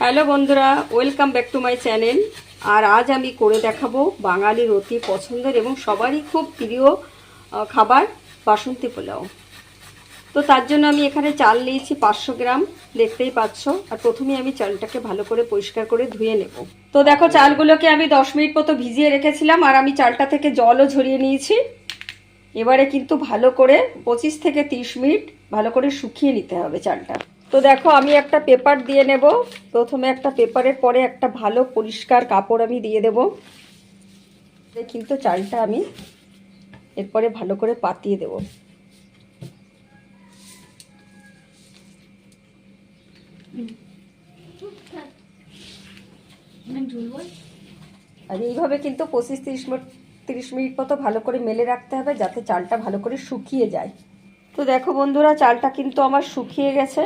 Hello বন্ধুরা, welcome back to my channel. আর আজ আমি করে দেখাবো বাঙালির অতি পছন্দের এবং সবারই খুব প্রিয় খাবার, বাসন্তী পোলাও। তো তার জন্য আমি এখানে চাল নিয়েছি পাঁচশো গ্রাম, দেখতেই পাচ্ছ। আর প্রথমে আমি চালটাকে ভালো করে পরিষ্কার করে ধুয়ে নেব। তো দেখো, চালগুলোকে আমি দশ মিনিট মতো ভিজিয়ে রেখেছিলাম, আর আমি চালটা থেকে জলও ঝরিয়ে নিয়েছি। এবারে কিন্তু ভালো করে পঁচিশ থেকে তিরিশ মিনিট ভালো করে শুকিয়ে নিতে হবে চালটা। তো দেখো, আমি একটা পেপার দিয়ে নেব। প্রথমে একটা পেপারের পরে একটা ভালো পরিষ্কার কাপড় আমি দিয়ে দেব। কিন্তু চালটা আমি এরপরে ভালো করে পাতিয়ে দেব। আর এইভাবে কিন্তু পঁচিশ তিরিশ তিরিশ মিনিট মতো ভালো করে মেলে রাখতে হবে, যাতে চালটা ভালো করে শুকিয়ে যায়। তো দেখো বন্ধুরা, চালটা কিন্তু আমার শুকিয়ে গেছে।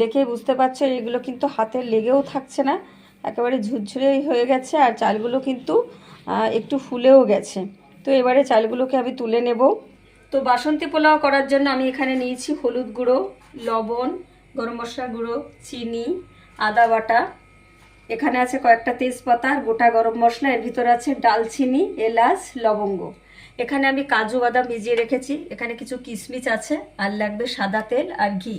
দেখেই বুঝতে পারছ, এগুলো কিন্তু হাতে লেগেও থাকছে না। একেবারে ঝুরঝুরেই হয়ে গেছে আর চালগুলো কিন্তু একটু ফুলেও গেছে। তো এবারে চালগুলোকে আমি তুলে নেব। তো বাসন্তী পোলাও করার জন্য আমি এখানে নিয়েছি হলুদ গুঁড়ো, লবণ, গরম মশলা গুঁড়ো, চিনি, আদা বাটা। এখানে আছে কয়েকটা তেজপাতা গোটা গরম মশলা। এর ভিতরে আছে ডালচিনি, এলাচ, লবঙ্গ। এখানে আমি কাজু বাদাম ভিজিয়ে রেখেছি। এখানে কিছু কিশমিশ আছে, আর লাগবে সাদা তেল আর ঘি।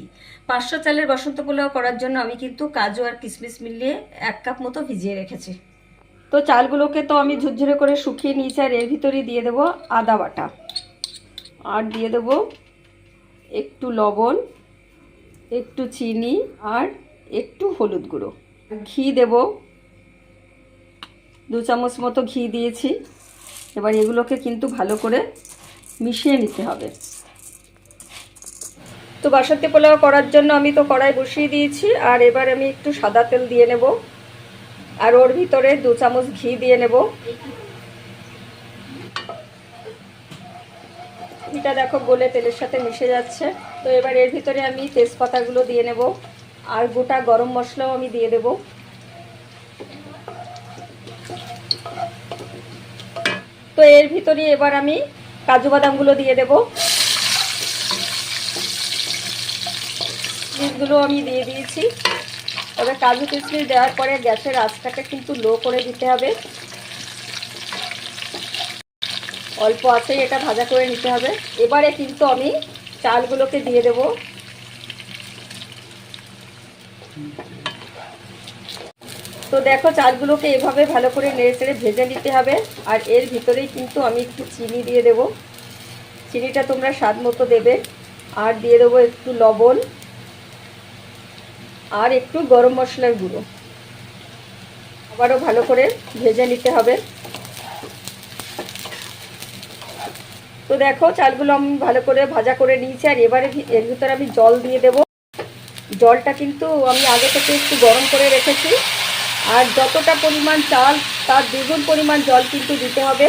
পাঁচশো চালের বসন্ত পোলাও করার জন্য আমি কিন্তু কাজু আর কিশমিশ মিলিয়ে এক কাপ মতো ভিজিয়ে রেখেছি। তো চালগুলোকে তো আমি ঝুরঝুরে করে শুকিয়ে নিয়েছি, আর এর ভিতরেই দিয়ে দেবো আদা বাটা। আর দিয়ে দেবো একটু লবণ, একটু চিনি, আর একটু হলুদ গুঁড়ো। ঘি দেব। দু চামচ মতো ঘি দিয়েছি। এবার এগুলোকে কিন্তু ভালো করে মিশিয়ে নিতে হবে। তো বাসন্তী পোলাও করার জন্য আমি তো কড়াই বসিয়ে দিয়েছি, আর এবার আমি একটু সাদা তেল দিয়ে নেব, আর ওর ভিতরে দু চামচ ঘি দিয়ে নেব। ঘিটা দেখো গলে তেলের সাথে মিশে যাচ্ছে। তো এবার এর ভিতরে আমি তেজপাতাগুলো দিয়ে নেব, আর গোটা গরম মশলাও আমি দিয়ে দেব। তো এর ভিতরে এবার আমি কাজু বাদামগুলো দিয়ে দেব। বীজগুলো আমি দিয়ে দিয়েছি। তবে কাজু কিশমিশ দেওয়ার পরে গ্যাসের আঁচটাকে কিন্তু লো করে দিতে হবে। অল্প আছেই এটা ভাজা করে নিতে হবে। এবারে কিন্তু আমি চালগুলোকে দিয়ে দেব। তো দেখো চালগুলোকে এভাবে ভালো করে নেড়ে চেড়ে ভেজে নিতে হবে। আর এর ভিতরেই কিন্তু আমি একটু চিনি দিয়ে দেব। চিনিটা তোমরা স্বাদ মতো দেবে। আর দিয়ে দেবো একটু লবণ। আর একটু গরম মশলার গুঁড়ো। আবারও ভালো করে ভেজে নিতে হবে। তো দেখো চালগুলো আমি ভালো করে ভাজা করে নিয়েছি। আর এবারে এর ভিতরে আমি জল দিয়ে দেব। জলটা কিন্তু আমি আগে থেকে একটু গরম করে রেখেছি। আর যতটা পরিমাণ চাল, তার দ্বিগুণ পরিমাণ জল কিন্তু দিতে হবে।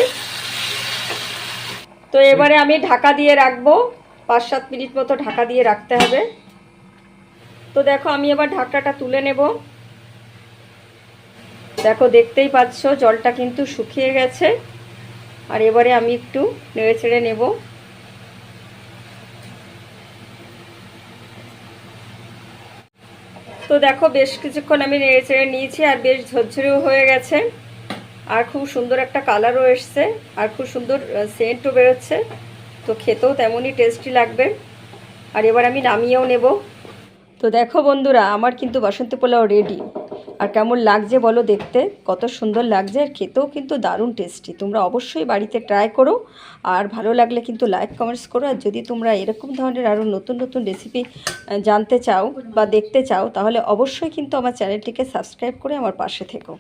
তো এবারে আমি ঢাকা দিয়ে রাখব। পাঁচ সাত মিনিট মতো ঢাকা দিয়ে রাখতে হবে। তো দেখো, আমি এবার ঢাকনাটা তুলে নেব। দেখো, দেখতেই পাচ্ছ, জলটা কিন্তু শুকিয়ে গেছে। আর এবারে আমি একটু নেড়ে ছেড়ে নেব। তো দেখো বেশ কিছুক্ষণ আমি নেড়ে চেড়ে নিয়েছি আর বেশ ঝরঝরেও হয়ে গেছে। আর খুব সুন্দর একটা কালারও এসছে আর খুব সুন্দর সেন্টও বেরোচ্ছে। তো খেতেও তেমনই টেস্টি লাগবে। আর এবার আমি নামিয়েও নেব। তো দেখো বন্ধুরা, আমার কিন্তু বাসন্তী পোলাও রেডি আর কেমন লাগছে বলো দেখতে? কত সুন্দর লাগছে আর খেতেও কিন্তু দারুণ টেস্টি তোমরা অবশ্যই বাড়িতে ট্রাই করো আর ভালো লাগলে কিন্তু লাইক কমেন্টস করো। আর যদি তোমরা এরকম ধরনের আরও নতুন নতুন রেসিপি জানতে চাও বা দেখতে চাও, তাহলে অবশ্যই কিন্তু আমার চ্যানেলটিকে সাবস্ক্রাইব করে আমার পাশে থেকো।